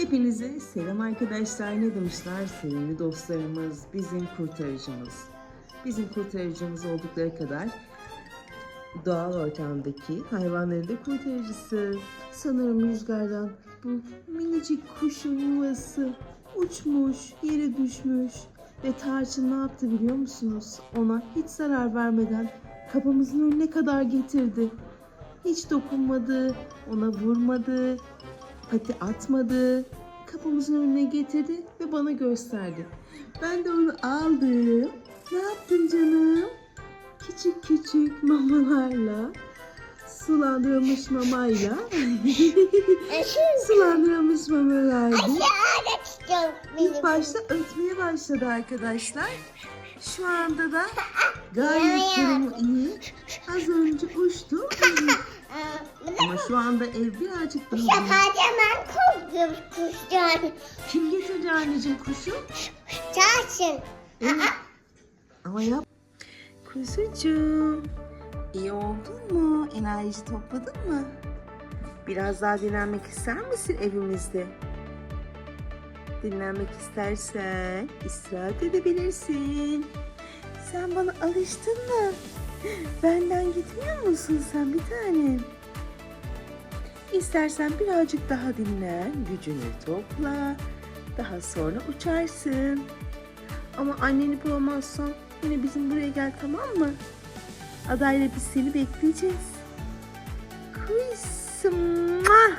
Hepinize selam arkadaşlar. Ne demişler? Sevimli dostlarımız, bizim kurtarıcımız. Bizim kurtarıcımız oldukları kadar doğal ortamdaki hayvanların da kurtarıcısı. Sanırım rüzgardan bu minicik kuşun yuvası uçmuş, yere düşmüş. Ve Tarçın ne yaptı biliyor musunuz? Ona hiç zarar vermeden kapımızın önüne kadar getirdi. Hiç dokunmadı, ona vurmadı, pati atmadı. Kapımızın önüne getirdi ve bana gösterdi. Ben de onu aldım. Ne yaptın canım? Küçük küçük mamalarla, sulandırılmış mamayla, sulandırılmış mama verdim. İlk başta ötmeye başladı arkadaşlar. Şu anda da gayet durumu iyi. Az önce uçtu. Ama şu anda ev birazcık daha büyük. Hemen korktum kuştan. Kim getirdi anneciğim kuşu? Çarşın. Evet. Ama yap. Kuzucuğum. iyi oldun mu? Enerji topladın mı? Biraz daha dinlenmek ister misin evimizde? Dinlenmek istersen istirahat edebilirsin. Sen bana alıştın mı? Benden gitmiyor musun sen bir tanem? İstersen birazcık daha dinlen, gücünü topla. Daha sonra uçarsın. Ama anneni bulamazsan yine bizim buraya gel tamam mı? Adayla biz seni bekleyeceğiz. Muah!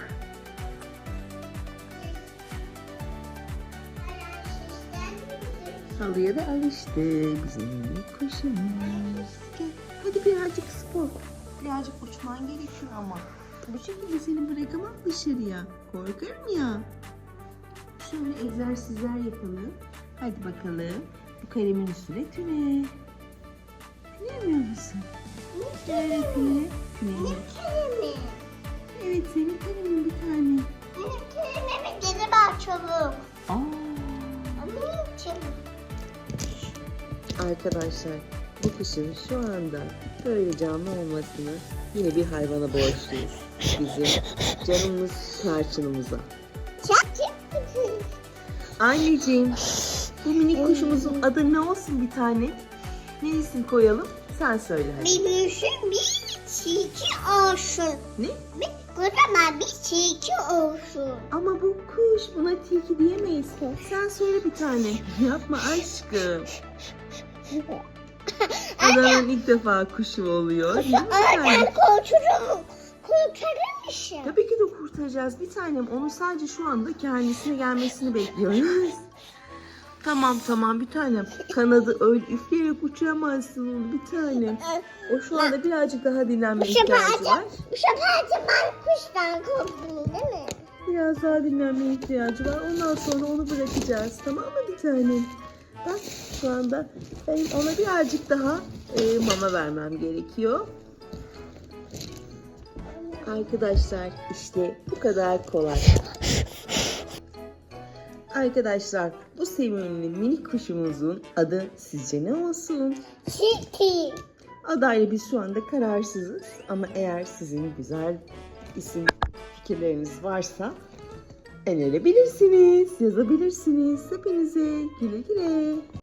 Halıya da alıştı bizim kuşumuz. Gel hadi birazcık spor. Birazcık uçman gerekiyor ama. Bu şekilde seni bırakamam dışarıya. Korkarım ya. Şöyle egzersizler yapalım. Hadi bakalım. Bu kalemin üstüne tüne. Tünemiyor musun? Evet tüne. Tüne. Kelime. Evet senin kalemin bir tane. Benim kelimemi geri ver çabuk. Aa. Ama çabuk. Arkadaşlar bu kuşun şu anda böyle canlı olmasını yine bir hayvana borçluyuz. Bizim canımız tarçınımıza. Anneciğim bu minik kuşumuzun adı ne olsun bir tane? Ne isim koyalım? Sen söyle hadi. Bir büyüsün bir tilki olsun. Ne? Bir kocaman bir tilki olsun. Ama bu kuş buna tilki diyemeyiz. Sen söyle bir tane. Yapma aşkım. Adanın ilk defa kuşu oluyor. Değil mi kurtarırım. Kurtarırmışım. Tabii ki de kurtaracağız bir tanem. Onu sadece şu anda kendisine gelmesini bekliyoruz. tamam tamam bir tanem. Kanadı öyle üfleyerek uçuramazsın onu bir tanem. O şu anda birazcık daha dinlenme Bu sefer ihtiyacı var. de, bu sefer de ben kuştan korktum değil mi? Biraz daha dinlenme ihtiyacı var. Ondan sonra onu bırakacağız. Tamam mı bir tanem? Bak şu anda benim ona birazcık daha e, mama vermem gerekiyor. Arkadaşlar işte bu kadar kolay. Arkadaşlar bu sevimli minik kuşumuzun adı sizce ne olsun? Tilki. Adayla biz şu anda kararsızız ama eğer sizin güzel isim fikirleriniz varsa önerebilirsiniz, yazabilirsiniz. Hepinize güle güle.